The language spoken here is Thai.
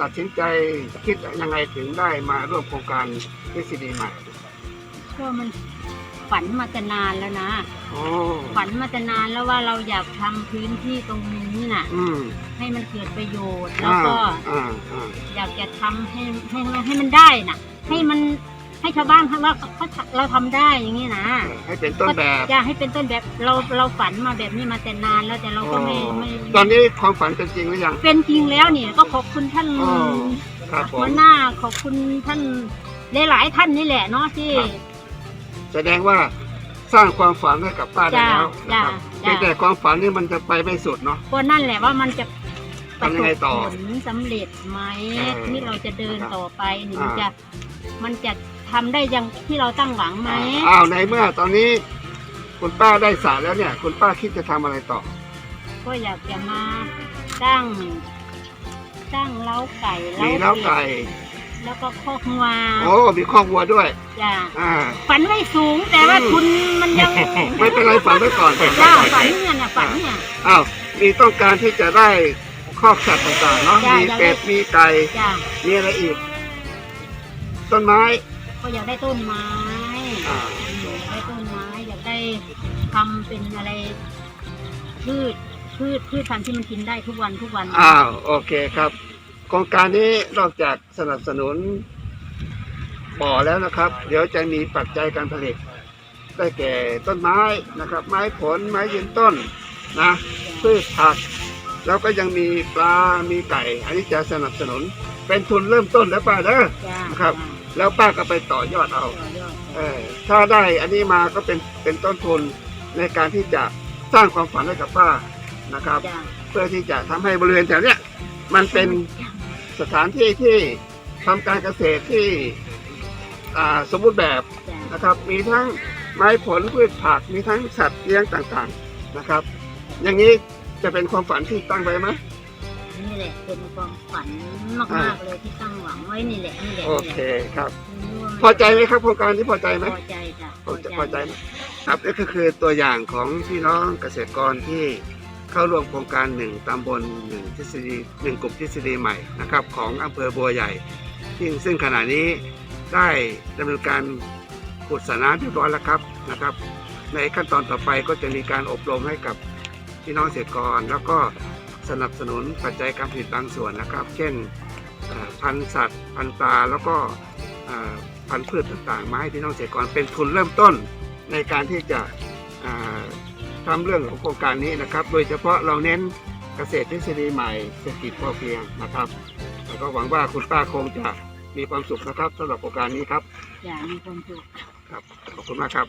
ตัดสินใจคิดยังไงถึงได้มาร่วมโครงการทฤษฎีใหม่ก็มันฝันมาแต่นานแล้วนะ โอ้ฝันมาแต่นานแล้วว่าเราอยากทำพื้นที่ตรงนี้น่ะ อืมให้มันเกิดประโยชน์แล้วก็ อ่าอ่าอยากจะทำให้ให้ให้มันได้น่ะ ให้มัน ให้ชาวบ้านเขาว่าเขาเราทำได้อย่างนี้นะเออให้เป็นต้นแบบ อยากให้เป็นต้นแบบเราเราฝันมาแบบนี้มาแต่นานแล้วแต่เราก็ไม่อ๋อไม่ตอนนี้ความฝันเป็นจริงหรือยัง เป็นจริงแล้วเนี่ยก็ขอบคุณท่านอ๋อครับผหัมวหน้าขอบคุณท่านหลายๆท่านนี่แหละเนาะที่ ครับ แสดงว่าสร้างความฝันให้กับป้าได้แล้วนะจ้ะครับจ้ะ เพียงแต่ความฝันนี่มันจะไปไม่สุดเนาะ ก็นั่นแหละว่ามันจะประทำสยังบไงต่อผลสำเร็จไหมเออที่เราจะเดินนะครับต่อไปนี่มันอ่าจะมันจะ ทำได้อย่างที่เราตั้งหวังไหม อ้าวในเมื่อตอนนี้คุณป้าได้สารแล้วเนี่ย คุณป้าคิดจะทำอะไรต่อ ก็อยากจะมาตั้งตั้งเล้าไก่มีเล้าไก่แล้วก็คอกงัวโอ้มีคอกวัวด้วย จ้ะอ่า ฝันไม่สูงแต่ว่าอืม ทุนมันยังไม่เป็นไรฝันไว้ก่อนจ้าฝันเนี่ยนะฝันเนี่ย อ้าวมีต้องการที่จะได้คอกสัตว์ต่างๆเนาะจ้ะมีอยากได้ เป็ดมีไก่จ้ามีอะไรอีก ต้นไม้ ก็อยากได้ต้นไม้อ่าอยากได้ต้นไม้อยากได้ทำเป็นอะไร พืชพืชพืชพันธุ์ที่มันกินได้ทุกวันทุกวันอ้าวโอเคครับโครงการนี้นอกจากสนับสนุนบ่อแล้วนะครับ เดี๋ยวจะมีปัจจัยการผลิต ได้แก่ต้นไม้นะครับ ไม้ผลไม้ยืนต้นนะพืชผัก แล้วก็ยังมีปลา มีไก่ อันนี้จะสนับสนุนเป็นทุนเริ่มต้นแล้วป้าเด้อจ้าครับ แล้วป้าก็ไปต่อยอดเอาต่อยอดเออถ้าได้อันนี้มาก็เป็นเป็นต้นทุนในการที่จะสร้างความฝันให้กับป้านะครับจ้าเพื่อที่จะทำให้บริเวณแถวเนี้ยมันเป็นสถานที่ที่ทำการเกษตรที่อ่าสมบูรณ์แบบจ้านะครับ มีทั้งไม้ผลพืชผักมีทั้งสัตว์เลี้ยงต่างๆนะครับ อย่างนี้จะเป็นความฝันที่ตั้งไว้ไหม นี่แหละเป็นความฝันมากๆเลยที่ตั้งหวังไว้นี่แหละนี่แหละโอนี่เคแหละครับไม่รู้ว่าพอใจไหมครับโครงการที่พอใจไหมพอใจจ้ะผมจะพอใจไหมครับนี่ก็คือตัวอย่างของพี่น้องเกษตรกรที่เข้าร่วมโครงการหนึ่งตำบลหนึ่งทฤษฎีหนึ่งกลุ่มทฤษฎีใหม่นะครับของอำเภอบัวใหญ่ซึ่งซึ่งขณะนี้ได้ดำเนินการขุดสระน้ำเรียบร้อยแล้วครับนะครับ ในขั้นตอนต่อไปก็จะมีการอบรมให้กับพี่น้องเกษตรกร แล้วก็ สนับสนุนปัจจัยการผลิตบางส่วนนะครับ เช่นเอ่อพันธุ์สัตว์ พันธุ์ปลาแล้วก็เอ่อพันธุ์พืชต่างๆมาให้พี่น้องเกษตรกรเป็นทุนเริ่มต้นในการที่จะอ่าทำเรื่องของโครงการนี้นะครับ โดยเฉพาะเราเน้นเกษตรทฤษฎีใหม่เศรษฐกิจพอเพียงนะครับแล้วก็หวังว่าคุณป้าคงจะมีความสุขนะครับสำหรับโครงการนี้ครับจ้ะมีความสุขครับขอบคุณมากครับ